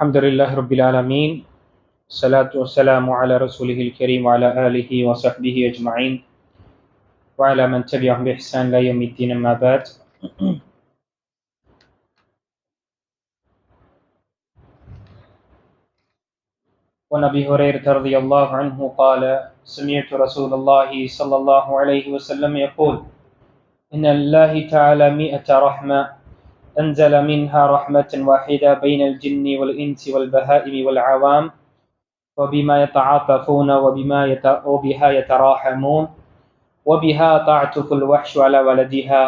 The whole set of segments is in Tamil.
الحمد لله رب العالمين الصلاة والسلام على رسوله الكريم وعلى آله وصحبه أجمعين وعلى من تبعهم بإحسان لا يوم الدين أما بعد وعن أبي هريرة رضي الله عنه قال سمعت رسول الله صلى الله عليه وسلم يقول إن الله تعالى مئة رحمة أنزل منها رحمة واحدة بين الجن والإنس والبهائم والعوام وبما يتعاطفون وبما يت... وبها يتراحمون وبها تعطف الوحش على ولدها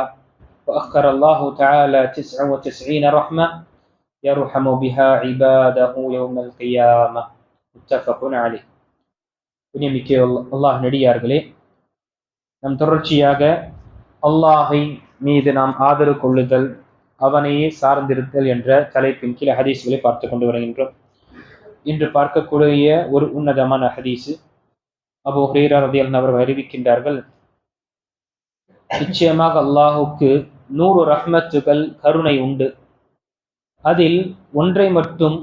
وأخر الله تعالى تسع وتسعين رحمة يرحم بها عباده يوم القيامة متفق عليه புனிமிக்க அல்லாஹ் நடிகார்களே நம் தொடர்ச்சியாக அல்லாஹை மீது நாம் ஆதரவு கொள்ளுதல் அவனையே சார்ந்திருத்தல் என்ற தலைப்பின் கீழ் ஹதீஸ்களை பார்த்து கொண்டு வருகின்றோம். இன்று பார்க்கக்கூடிய ஒரு உன்னதமான ஹதீஸு. அபு ஹரீரா ரதி அவர்கள் அறிவிக்கின்றார்கள் நிச்சயமாக அல்லாஹுக்கு நூறு ரஹ்மத்துகள் கருணை உண்டு. அதில் ஒன்றை மட்டும்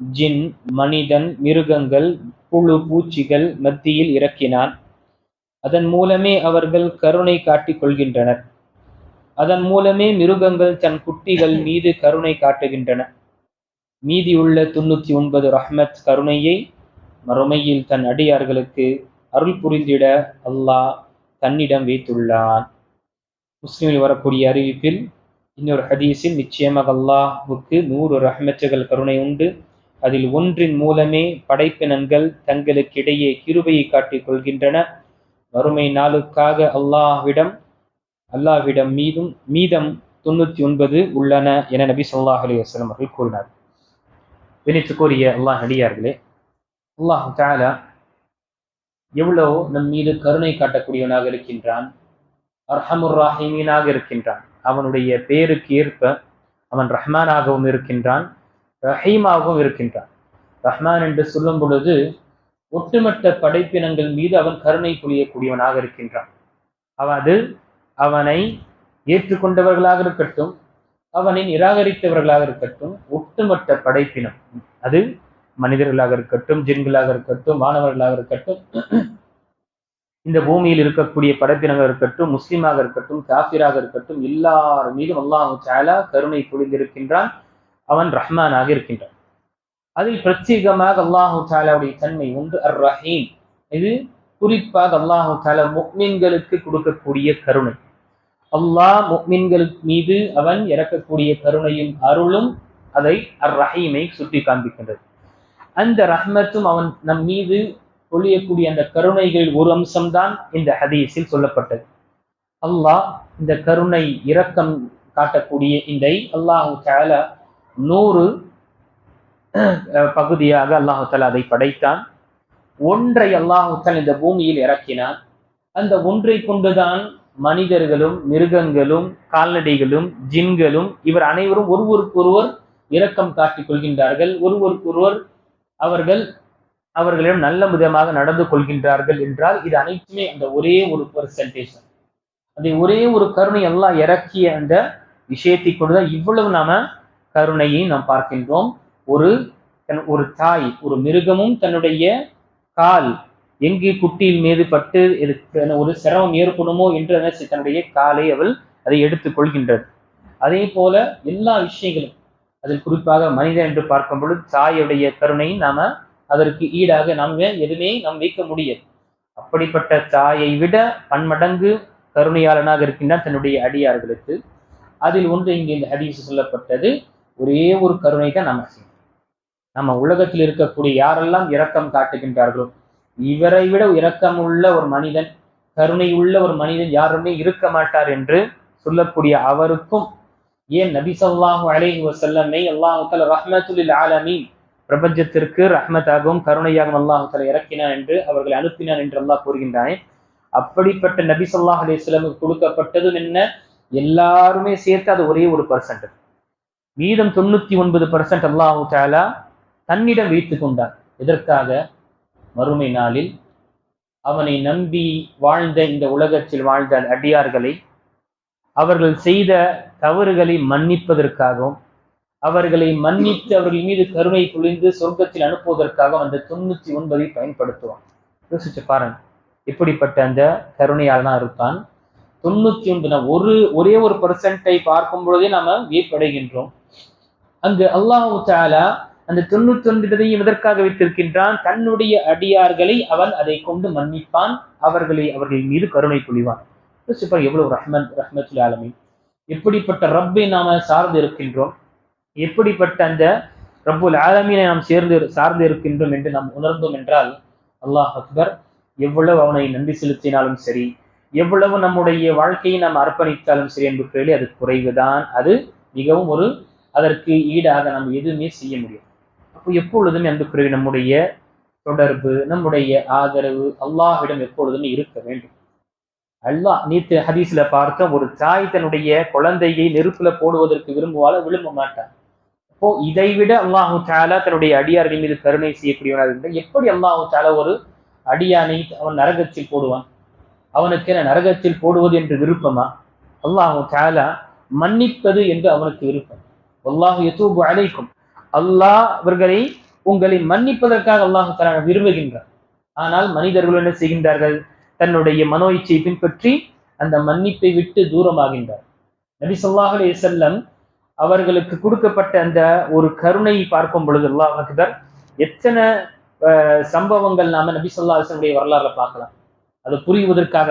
ஜின் மனிதன் மிருகங்கள் புழு பூச்சிகள் மத்தியில் இறக்கினான். அதன் மூலமே அவர்கள் கருணை காட்டிக் கொள்கின்றனர். அதன் மூலமே மிருகங்கள் தன் குட்டிகள் மீது கருணை காட்டுகின்றன. மீதியுள்ள தொண்ணூத்தி ஒன்பது ரஹ்மத் கருணையை மறுமையில் தன் அடியார்களுக்கு அருள் புரிந்திட அல்லாஹ் தன்னிடம் வைத்துள்ளான். முஸ்லிமில் வரக்கூடிய அறிவிப்பில் இன்னொரு ஹதீஸில் நிச்சயமாக அல்லாஹுக்கு நூறு ரஹ்மத்துகள் கருணை உண்டு. அதில் ஒன்றின் மூலமே படைப்பினங்கள் தங்களுக்கிடையே கிருபையை காட்டிக் கொள்கின்றன. வறுமை நாளுக்காக அல்லாஹ்விடம் அல்லாஹ்விடம் மீதும் மீதம் தொண்ணூத்தி ஒன்பது உள்ளன என நபி சொல்லாஹ் அலி வஸ்லம் அவர்கள் கூறினார். வினித்துக்குரிய அல்லாஹ் நடிகார்களே அல்லாஹ் தாலா எவ்வளோ நம் மீது கருணை காட்டக்கூடியவனாக இருக்கின்றான் அர்ஹமுர் ராஹிமீனாக இருக்கின்றான் அவனுடைய பேருக்கு ஏற்ப அவன் ரஹ்மானாகவும் இருக்கின்றான் ரஹீமாகவும் இருக்கின்றான். ரஹ்மான் என்று சொல்லும் பொழுது ஒட்டுமொத்த படைப்பினங்கள் மீது அவன் கருணை புரியக்கூடியவனாக இருக்கின்றான். அவது அவனை ஏற்றுக்கொண்டவர்களாக இருக்கட்டும் அவனை நிராகரித்தவர்களாக இருக்கட்டும் ஒட்டுமொத்த படைப்பினம். அது மனிதர்களாக இருக்கட்டும் ஜின்களாக இருக்கட்டும் மாணவர்களாக இருக்கட்டும் இந்த பூமியில் இருக்கக்கூடிய படைப்பினங்கள் இருக்கட்டும் முஸ்லீமாக இருக்கட்டும் காபிராக இருக்கட்டும் எல்லார் மீதும் அல்லாஹு சாலா கருணை பொழிந்திருக்கின்றான் அவன் ரஹ்மானாக இருக்கின்றான். அதில் பிரத்யேகமாக அல்லாஹு சாலாவுடைய தன்மை உண்டு அர் ரஹீம் இது குறிப்பாக அல்லாஹு தாலா முக்மீன்களுக்கு கொடுக்கக்கூடிய கருணை. அல்லாஹ் முக்மீன்களுக்கு மீது அவன் இறக்கக்கூடிய கருணையும் அருளும் அதை அர் ரஹீமை சுட்டி காண்பிக்கின்றது அந்த ரஹ்மத்தும் அவன் நம் மீது பொழியக்கூடிய அந்த கருணைகளில் ஒரு அம்சம்தான் இந்த ஹதீஸில் சொல்லப்பட்டது. அல்லாஹ் இந்த கருணை இரக்கம் காட்டக்கூடிய இந்த அல்லாஹு தால நூறு பகுதியாக அல்லாஹு தாலா அதை படைத்தான். ஒன்றை அல்லாஹு தால் இந்த பூமியில் இறக்கினான். அந்த ஒன்றை கொண்டுதான் மனிதர்களும் மிருகங்களும் கால்நடைகளும் ஜின்களும் இவர் அனைவரும் ஒருவருக்கொருவர் இரக்கம் காட்டிக் கொள்கின்றார்கள். ஒருவருக்கொருவர் அவர்கள் அவர்களிடம் நல்ல விதமாக நடந்து கொள்கின்றார்கள் என்றால் இது அனைத்துமே அந்த ஒரே ஒரு பெர்சன்டேஜ் அதை ஒரே ஒரு கருணை எல்லாம் இறக்கிய அந்த விஷயத்தை கொண்டுதான் இவ்வளவு நாம கருணையை நாம் பார்க்கின்றோம். ஒரு ஒரு தாய் ஒரு மிருகமும் தன்னுடைய கால் எங்கு குட்டியின் மீது பட்டு ஒரு சிரமம் ஏற்படுமோ என்று தன்னுடைய காலை அவள் அதை எடுத்துக் கொள்கின்றது. அதே போல எல்லா விஷயங்களும் அதில் குறிப்பாக மனிதன் என்று பார்க்கும் பொழுது தாயுடைய கருணையை நாம அதற்கு ஈடாக நாம் எதுவுமே நாம் வைக்க முடியாது. அப்படிப்பட்ட தாயை விட பன்மடங்கு கருணையாளனாக இருக்கின்றான் தன்னுடைய அடியார்களுக்கு. அதில் ஒன்று இங்கே இந்த ஹதீஸ் சொல்லப்பட்டது ஒரே ஒரு கருணை தான் நம்ம செய்யணும். நம்ம உலகத்தில் இருக்கக்கூடிய யாரெல்லாம் இரக்கம் காட்டுகின்றார்களோ இவரை விட இரக்கமுள்ள ஒரு மனிதன் கருணை உள்ள ஒரு மனிதன் யாருமே இருக்க மாட்டார் என்று சொல்லக்கூடிய அவருக்கும் ஏன் நபி சொல்லாஹு அலைஹி வசல்லமை அல்லாஹால ரஹ்மத்துல் ஆலமீன் பிரபஞ்சத்திற்கு ரஹ்மத்தாகவும் கருணையாகவும் அல்லாஹால இறக்கினான் என்று அவர்களை அனுப்பினான் என்று அல்லாஹ் கூறுகின்றானே. அப்படிப்பட்ட நபி சொல்லாஹ் அலிஸ்லாமுக்கு கொடுக்கப்பட்டதும் என்ன? எல்லாருமே சேர்த்து அது ஒரே ஒரு பர்சன்ட் மீதம் தொண்ணூத்தி ஒன்பது பர்சன்ட் அல்லாஹு தாலா தன்னிடம் வைத்து கொண்டார். எதற்காக? மறுமை நாளில் அவனை நம்பி வாழ்ந்த இந்த உலகத்தில் வாழ்ந்த அடியார்களை அவர்கள் செய்த தவறுகளை மன்னிப்பதற்காகவும் அவர்களை மன்னித்து அவர்கள் மீது கருணை பொழிந்து சொர்க்கத்தில் அனுப்புவதற்காக அந்த தொண்ணூத்தி ஒன்பதை பயன்படுத்துவான். யோசிச்சு பாருங்க. இப்படிப்பட்ட அந்த கருணையால் தான் இருப்பான். தொண்ணூத்தி ஒன்பது ஒரு ஒரே ஒரு பர்சன்டை பார்க்கும் பொழுதே நாம வியப்படைகின்றோம். அங்கு அல்லாஹு தாலா அந்த தொண்ணூத்தி ஒன்பதையும் எதற்காக வைத்திருக்கின்றான்? தன்னுடைய அடியார்களை அவன் அதை கொண்டு மன்னிப்பான். அவர்களை அவர்கள் மீது கருணை புரிவான் யோசிப்பார் எவ்வளவு ரஹ்மன் ரஹ்மத்துல் ஆலமி எப்படிப்பட்ட ரப்பை நாம சார்ந்து இருக்கின்றோம்? எப்படிப்பட்ட அந்த ரப்புல் ஆலமீனை நாம் சேர்ந்து சார்ந்து இருக்கின்றோம் என்று நாம் உணர்ந்தோம் என்றால் அல்லாஹ் அக்பர் எவ்வளவு அவனை நன்றி செலுத்தினாலும் சரி எவ்வளவு நம்முடைய வாழ்க்கையை நாம் அர்ப்பணித்தாலும் சரி என்பது அது குறைவுதான். அது மிகவும் ஒரு அதற்கு ஈடாக நாம் எதுவுமே செய்ய முடியும் அப்போ எப்பொழுதுமே பிறகு நம்முடைய தொடர்பு நம்முடைய ஆதரவு அல்லாஹ்விடம் எப்பொழுதும் இருக்க வேண்டும். அல்லாஹ் நீத்து ஹதீஸ்ல பார்க்க ஒரு தாய் தன்னுடைய குழந்தையை நெருப்புல போடுவதற்கு விரும்புவால விரும்ப மாட்டான் அப்போ இதை விட அல்லாஹு தாலா தன்னுடைய அடியார்கள் மீது கருணை செய்யக்கூடியவனாக இருந்தால் எப்படி அல்லாஹு தாலா ஒரு அடியானை அவன் நரகத்தில் போடுவான்? அவனுக்கு என நரகத்தில் போடுவது என்று விருப்பமா? அல்லாஹு தாலா மன்னிப்பது என்று அவனுக்கு விருப்பம். அல்லாஹு எத்தூபு அழைக்கும் அல்லாஹ் அவர்களை உங்களை மன்னிப்பதற்காக அல்லாஹு தலா விரும்புகின்றார் ஆனால் மனிதர்கள் என்ன செய்கின்றார்கள்? தன்னுடைய மனோ இச்சையை பின்பற்றி அந்த மன்னிப்பை விட்டு தூரமாகின்றார். நபி சொல்லாஹ் அலைஹி செல்லம் அவர்களுக்கு கொடுக்கப்பட்ட அந்த ஒரு கருணையை பார்க்கும் பொழுது அல்லாஹ் அக்பர் எத்தனை சம்பவங்கள் நாம நபி சொல்லா அலிசனுடைய வரலாறுல பார்க்கலாம். அதை புரிவதற்காக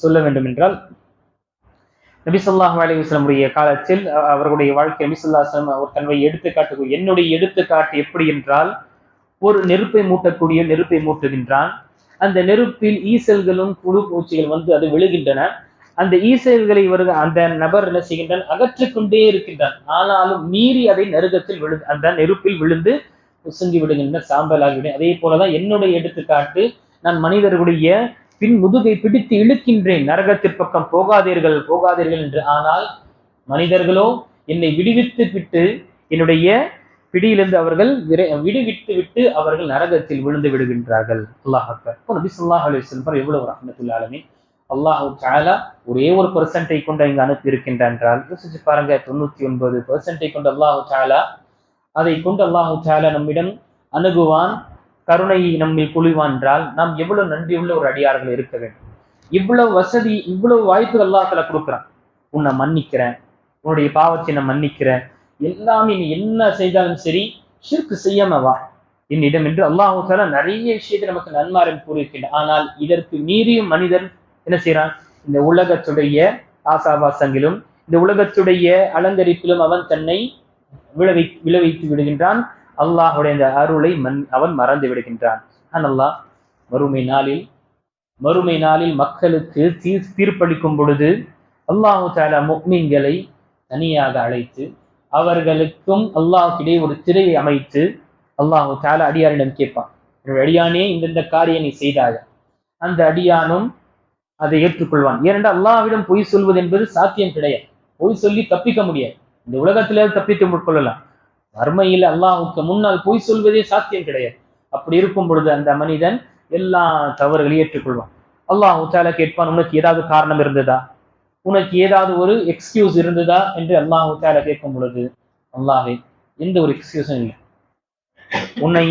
சொல்ல வேண்டும் என்றால் நபி சொல்லாஹ் அலிவசலமுடைய காலத்தில் அவர்களுடைய வாழ்க்கை நபி அவர் தன்னை எடுத்துக்காட்டு என்னுடைய எடுத்துக்காட்டு எப்படி என்றால் ஒரு நெருப்பை மூட்டக்கூடிய நெருப்பை மூட்டுகின்றான். அந்த நெருப்பில் ஈசல்களும் புழு பூச்சிகள் வந்து அது விழுகின்றன. அந்த ஈசல்களை வருக அந்த நபர் என்ன செய்கின்றான்? அகற்றிக்கொண்டே இருக்கின்றான். ஆனாலும் மீறி அதை நெருக்கத்தில் விழு அந்த நெருப்பில் விழுந்து உசுங்கி விடுகின்ற சாம்பலாகிவிடும். அதே போலதான் என்னுடைய எடுத்துக்காட்டு நான் மனிதர்களுடைய பின் முதுகை பிடித்து இழுக்கின்றேன். நரகத்தின் பக்கம் போகாதீர்கள் போகாதீர்கள் என்று. ஆனால் மனிதர்களோ என்னை விடுவித்து விட்டு என்னுடைய பிடியிலிருந்து அவர்கள் விடுவிட்டு விட்டு அவர்கள் நரகத்தில் விழுந்து விடுகின்றார்கள். அல்லாஹ் இப்போ நபி சொல்லாஹ் அலி சொல்பர் எவ்வளவு ரஹமத்துல்லாலுமே அல்லாஹு தாலா ஒரே ஒரு பெர்சன்டை கொண்டு இங்கு அனுப்பி இருக்கின்றான் என்றால் யோசிச்சு பாருங்க தொண்ணூத்தி ஒன்பது பெர்சன்டை கொண்டு அல்லாஹு தாலா அதை கொண்டு அல்லாஹு தாலா நம்மிடம் அணுகுவான். கருணை நம்மை பொழிவான் என்றால் நாம் எவ்வளவு நன்றியுள்ள ஒரு அடியார்கள் இருக்க வேண்டும். இவ்வளவு வசதி இவ்வளவு வாய்ப்பு அல்லாத்துல கொடுக்குறான். உன்னை மன்னிக்கிறேன். உன்னுடைய பாவத்தை நான் மன்னிக்கிறேன். எல்லாமே நீ என்ன செய்தாலும் சரி ஷிர்க்கு செய்யாம வா. என்னிடம் என்று அல்லாஹு நிறைய விஷயத்தை நமக்கு நன்மாரன் கூறியிருக்கின்றான். ஆனால் இதற்கு மீறியும் மனிதன் என்ன செய்யறான் இந்த உலகத்துடைய ஆசாபாசங்களும் இந்த உலகத்துடைய அலங்கரிப்பிலும் அவன் தன்னை விளைவி விளைவித்து விடுகின்றான். அல்லாஹுடைய இந்த அருளை மண் அவன் மறந்து விடுகின்றான். அல்லாஹ் மறுமை நாளில் மறுமை நாளில் மக்களுக்கு தீர் தீர்ப்பளிக்கும் பொழுது அல்லாஹு தாலா முக்மீன்களை தனியாக அழைத்து அவர்களுக்கும் அல்லாஹுக்கிடையே ஒரு திரையை அமைத்து அல்லாஹு தாலா அடியாரிடம் கேட்பான். அடியானே இந்தந்த காரியம் நீ செய்தாக அந்த அடியானும் அதை ஏற்றுக்கொள்வான். ஏனென்றால் அல்லாஹ்விடம் பொய் சொல்வது என்பது சாத்தியம் கிடையாது. பொய் சொல்லி தப்பிக்க முடியாது. இந்த உலகத்திலே தப்பித்து கொள்ளலாம் வறுமையில் அல்லாஹுக்கு முன்னால் பொய் சொல்வதே சாத்தியம் கிடையாது. அப்படி இருக்கும் பொழுது அந்த மனிதன் எல்லா தவறுகளையும் ஏற்றுக்கொள்வான். அல்லாஹ் தாலா கேட்பான் உனக்கு ஏதாவது காரணம் இருந்ததா? உனக்கு ஏதாவது ஒரு எக்ஸ்கியூஸ் இருந்ததா? என்று அல்லாஹ் தாலா கேட்கும் பொழுது அல்லாஹே எந்த ஒரு எக்ஸ்கியூஸும் இல்லை. உன்னை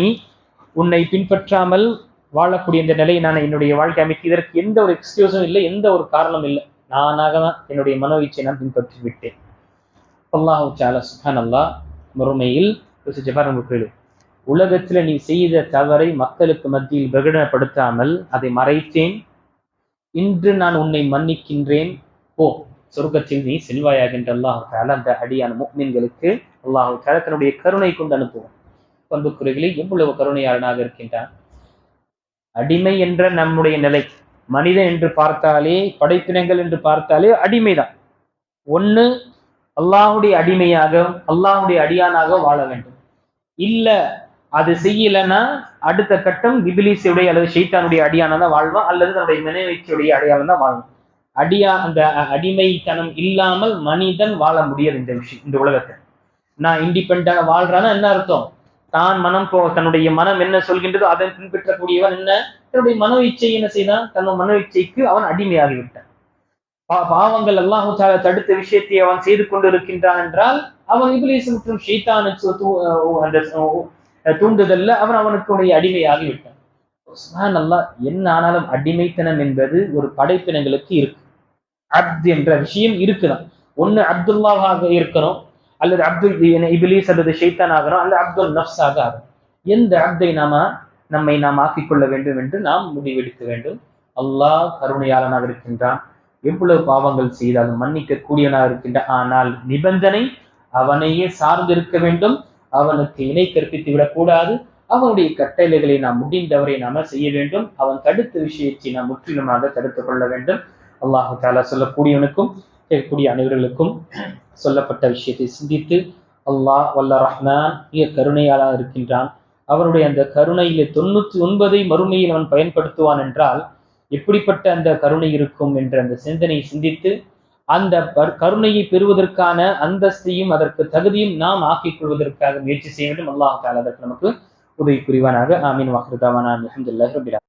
உன்னை பின்பற்றாமல் வாழக்கூடிய இந்த நிலையை நான் என்னுடைய வாழ்க்கை அமைக்க இதற்கு எந்த ஒரு எக்ஸ்கியூஸும் இல்லை எந்த ஒரு காரணம் இல்லை. நானாக தான் என்னுடைய மனோவீச்சை நான் பின்பற்றி விட்டேன் அல்லாஹு சாலா சுஹான் அல்லாஹ் மறுமையில் கேளு உலகத்துல நீ செய்த தவறை மக்களுக்கு மத்தியில் பிரகடனப்படுத்தாமல் அதை மறைத்தேன். இன்று நான் உன்னை மன்னிக்கின்றேன். ஓ சொர்க்கத்தில் நீ செல்வாயாகின்ற அல்லாஹு தால அந்த அடியான முக்மீன்களுக்கு அல்லாஹு தால தன்னுடைய கருணை கொண்டு அனுப்புவோம் பண்புக்குறைகளில் எவ்வளவு கருணையாளனாக இருக்கின்றான். அடிமை என்ற நம்முடைய நிலை மனிதன் என்று பார்த்தாலே படைப்பினங்கள் என்று பார்த்தாலே அடிமைதான். ஒண்ணு அல்லாஹுடைய அடிமையாக அல்லாஹுடைய அடியானாக வாழ வேண்டும். இல்ல அது செய்யலைன்னா அடுத்த கட்டம் பிபிலிசுடைய அல்லது ஷெய்தானுடைய அடியான தான் வாழ்வான் அல்லது தன்னுடைய நினைவச்சியுடைய அடையாளம் தான் வாழ்வான். அடியா அந்த அடிமைத்தனம் இல்லாமல் மனிதன் வாழ முடியாது இந்த விஷயம் இந்த உலகத்தை நான் இண்டிபெண்டாக வாழ்றான்னா என்ன அர்த்தம்? தான் மனம் போ தன்னுடைய மனம் என்ன சொல்கின்றதோ அதை பின்பற்றக்கூடியவன் என்ன? தன்னுடைய மனோ இச்சை என்ன செய்தான்? தன் மனோ இச்சைக்கு அவன் அடிமையாகிவிட்டான். பாவங்கள் அல்லாஹு தடுத்த விஷயத்தை அவன் செய்து கொண்டு இருக்கின்றான் என்றால் அவன் இபிலிஸ் மற்றும் ஷைத்தானுக்கு தூண்டுதல்ல அவன் அவனுக்குடைய அடிமையாகிவிட்டான். விட்டான் சுப்ஹானல்லாஹ் என்ன ஆனாலும் அடிமைத்தனம் என்பது ஒரு படைப்பினங்களுக்கு இருக்கு. அப்து என்ற விஷயம் இருக்குதான். ஒன்னு அப்துல்லாவாக இருக்கணும் அல்லது அப்துல் இபிலிஸ் அல்லது ஷெய்தான் ஆகிறோம் அல்லது அப்துல் நப்ஸாக ஆகும் எந்த அப்தை நாம நம்மை நாம் ஆக்கிக் கொள்ள வேண்டும் என்று நாம் முடிவெடுக்க வேண்டும். அல்லாஹ் கருணையாளனாக இருக்கின்றான். எவ்வளவு பாவங்கள் செய்தாலும் மன்னிக்க கூடியவனாக இருக்கின்ற. ஆனால் நிபந்தனை அவனையே சார்ந்திருக்க வேண்டும். அவனுக்கு இணை கற்பித்து விடக்கூடாது. அவனுடைய கட்டளைகளை நாம் முடிந்தவரை நாம செய்ய வேண்டும். அவன் தடுத்த விஷயத்தை நாம் முற்றிலுமாக தடுத்துக் கொள்ள வேண்டும். அல்லாஹு தாலா சொல்லக்கூடியவனுக்கும் கேட்கக்கூடிய அனைவர்களுக்கும் சொல்லப்பட்ட விஷயத்தை சிந்தித்து அல்லாஹ் வல்ல ரஹ்மான் மிக கருணையாளாக இருக்கின்றான். அவனுடைய அந்த கருணையிலே தொண்ணூற்றி ஒன்பதை மறுமையில் அவன் பயன்படுத்துவான் என்றால் எப்படிப்பட்ட அந்த கருணை இருக்கும் என்ற அந்த சிந்தனையை சிந்தித்து அந்த கருணையை பெறுவதற்கான அந்தஸ்தையும் அதற்கு தகுதியும் நாம் ஆக்கிக் கொள்வதற்காக முயற்சி செய்ய வேண்டும். அல்லாஹ் அதற்கு நமக்கு உதவி புரிவானாக. ஆமீன். வாக்குதாவான அலமதுல்லாஹ் ரபிலா